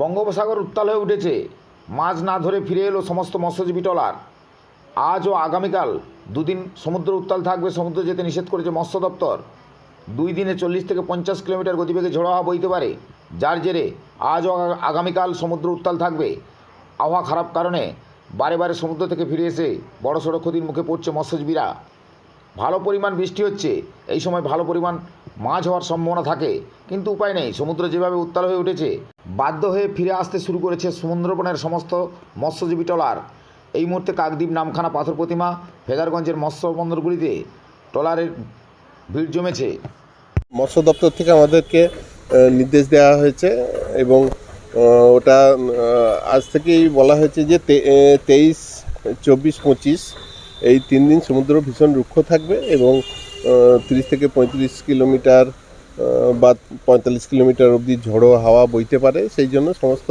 বঙ্গোপসাগর উত্তাল হয়ে উঠেছে। মাছ না ধরে ফিরে এলো সমস্ত মৎস্যজীবী ট্রলার আজ ও আগামীকাল দুদিন সমুদ্র উত্তাল থাকবে, সমুদ্র যেতে নিষেধ করেছে মৎস্য দপ্তর। দুই দিনে চল্লিশ থেকে পঞ্চাশ কিলোমিটার গতিবেগে ঝোড়ো হাওয়া বইতে পারে, যার জেরে আজ ও আগামীকাল সমুদ্র উত্তাল থাকবে। আবহাওয়া খারাপ কারণে বারে বারে সমুদ্র থেকে ফিরে এসে বড় সড়ো ক্ষতির মুখে পড়ছে মৎস্যজীবীরা। ভালো পরিমাণ বৃষ্টি হচ্ছে, এই সময় ভালো পরিমাণ মাছ হওয়ার সম্ভাবনা থাকে, কিন্তু উপায় নেই, সমুদ্র যেভাবে উত্তাল হয়ে উঠেছে বাধ্য হয়ে ফিরে আসতে শুরু করেছে সুন্দরবনের সমস্ত মৎস্যজীবী ট্রলার। এই মুহূর্তে কাকদ্বীপ নামখানা পাথর প্রতিমা ফেদারগঞ্জের মৎস্য বন্দরগুলিতে ট্রলারের ভিড় জমেছে। মৎস্য দপ্তর থেকে আমাদেরকে নির্দেশ দেওয়া হয়েছে এবং ওটা আজ থেকেই বলা হয়েছে যে তেইশ, চব্বিশ, পঁচিশ, এই তিন দিন সমুদ্র ভীষণ রুক্ষ থাকবে এবং তিরিশ থেকে পঁয়ত্রিশ কিলোমিটার বা পঁয়তাল্লিশ কিলোমিটার অবধি ঝড়ো হাওয়া বইতে পারে সেই জন্য সমস্ত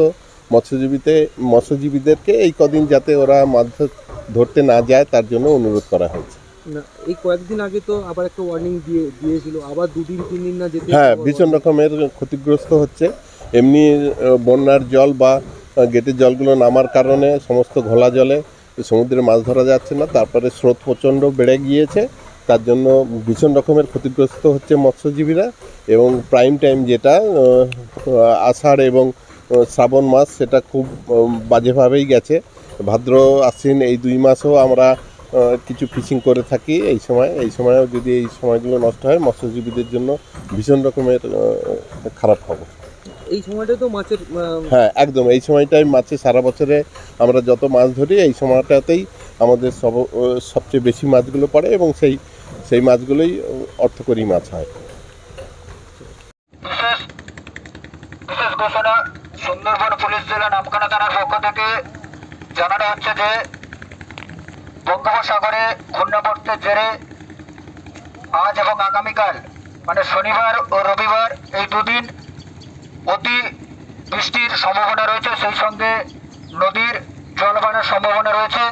মৎস্যজীবীতে মৎস্যজীবীদেরকে এই কদিন যাতে ওরা মাছ ধর- ধরতে না যায় তার জন্য অনুরোধ করা হয়েছে। না এই কয়েকদিন আগে তো আবার একটা ওয়ার্নিং দিয়ে দিয়েছিল আবার দুদিন তিন দিন না যেতে হ্যাঁ ভীষণ রকমের ক্ষতিগ্রস্ত হচ্ছে। এমনি বন্যার জল বা গেটের জলগুলো নামার কারণে সমস্ত ঘোলা জলে সমুদ্রে মাছ ধরা যাচ্ছে না তারপরে স্রোত প্রচণ্ড বেড়ে গিয়েছে। তার জন্য ভীষণ রকমের ক্ষতিগ্রস্ত হচ্ছে মৎস্যজীবীরা এবং প্রাইম টাইম যেটা আষাঢ় এবং শ্রাবণ মাস সেটা খুব বাজেভাবেই গেছে। ভাদ্র আশ্বিন এই দুই মাসও আমরা কিছু ফিশিং করে থাকি এই সময়। এই সময়ও যদি এই সময়গুলো নষ্ট হয় মৎস্যজীবীদের জন্য ভীষণ রকমের খারাপ খবর। এই সময়টা তো মাছের হ্যাঁ একদম। এই সময়টাই মাছে সারা বছরে আমরা যত মাছ ধরি এই সময়টাতেই আমাদের সব সবচেয়ে বেশি মাছগুলো পড়ে এবং সেই সেই মাছগুলোই অর্থকরী মাছ হয়। বিশেষ ঘোষণা, সুন্দরবন পুলিশ জেলা নামখানা থানার পক্ষ থেকে জানানো হচ্ছে যে, বঙ্গোপসাগরে ঘূর্ণাবর্তের জেরে আজ এবং আগামীকাল মানে শনিবার ও রবিবার এই দুদিন অতি বৃষ্টির সম্ভাবনা রয়েছে, সেই সঙ্গে নদীর জল সম্ভাবনা রয়েছে।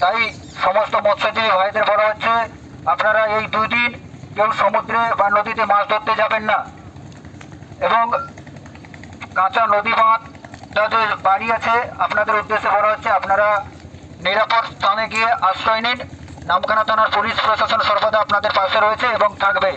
তাই সমস্ত মৎস্যজীবী ভাইদের বলা হচ্ছে আপনারা এই দুই দিন কেউ সমুদ্রে বা নদীতে মাছ ধরতে যাবেন না। এবং কাঁচা নদী বাঁধ যাদের বাড়ি আছে, আপনাদের উদ্দেশ্যে বলা হচ্ছে আপনারা নিরাপদ স্থানে গিয়ে আশ্রয় নিন। নামখানা থানার পুলিশ প্রশাসন সর্বদা আপনাদের পাশে রয়েছে এবং থাকবে।